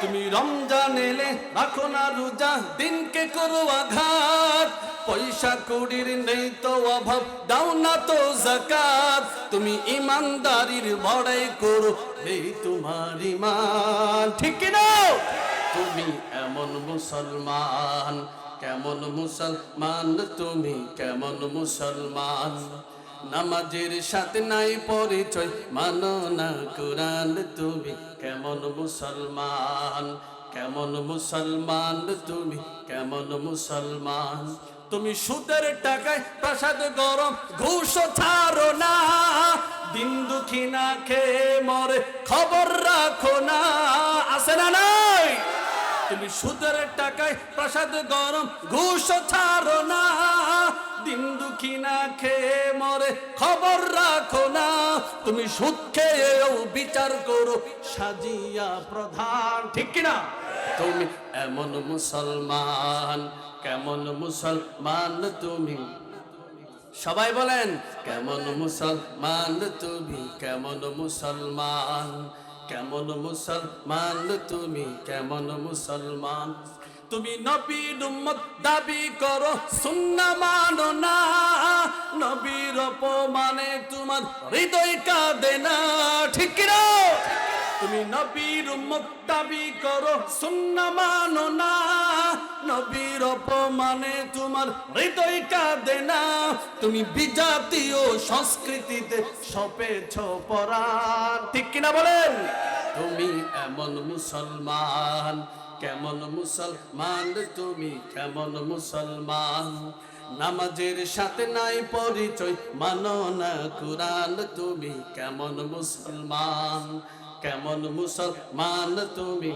তুমি রমজান এলে রাখো না রোজা, দিনকে করো আঘাত। পয়সা কুড়ির নেই তো অভাব, দাও না তো জাকাত। তুমি ইমানদারির বড়াই করো এই তোমার ইমান। ঠিক না? তুমি এমন মুসলমান, কেমন মুসলমান? তুমি কেমন মুসলমান? নামাজের সাথে নাই পরিচয়, মানো না কোরআন তুমি। কেমন মুসলমান কেমন মুসলমান তুমি, কেমন মুসলমান। তুমি সুদের টাকায় প্রসাদ গরম, ঘুষ ছাড়ো না। দিন দুঃখী না খেয়ে মরে খবর রাখো না। আসে না নাই? তুমি সুদের টাকায় প্রসাদ গরম, ঘুষ ছাড়ো না। দিন দুঃখী না খেয়ে মরে খবর রাখো না। তুমি সুদ খেয়েও বিচার করো, সাজিয়া প্রধান। ঠিক কিনা? তুমি এমন মুসলমান, কেমন মুসলমান তুমি? সবাই বলেন, কেমন মুসলমান তুমি, কেমন মুসলমান কেমন মুসলমান তুমি, কেমন মুসলমান? তুমি নবীর উম্মত দাবি করো, সুন্না মানো না। নবীর অপমানে তোমার হৃদয় কাঁদে না। ঠিক তুমি নবীর উম্মত দাবি করো, সুন্না মানো না। নবীর অপমানে তোমার হৃদয় কাঁদে না। তুমি বিজাতীয় সংস্কৃতিতে সপেছ পরাণ। ঠিক কিনা বলেন? তুমি এমন মুসলমান, কেমন মুসলমান? তুমি কেমন মুসলমান? নামাজের সাথে নাই পরিচয়, মানো না কুরান তুমি কেমন মুসলমান কেমন মুসলমান? তুমি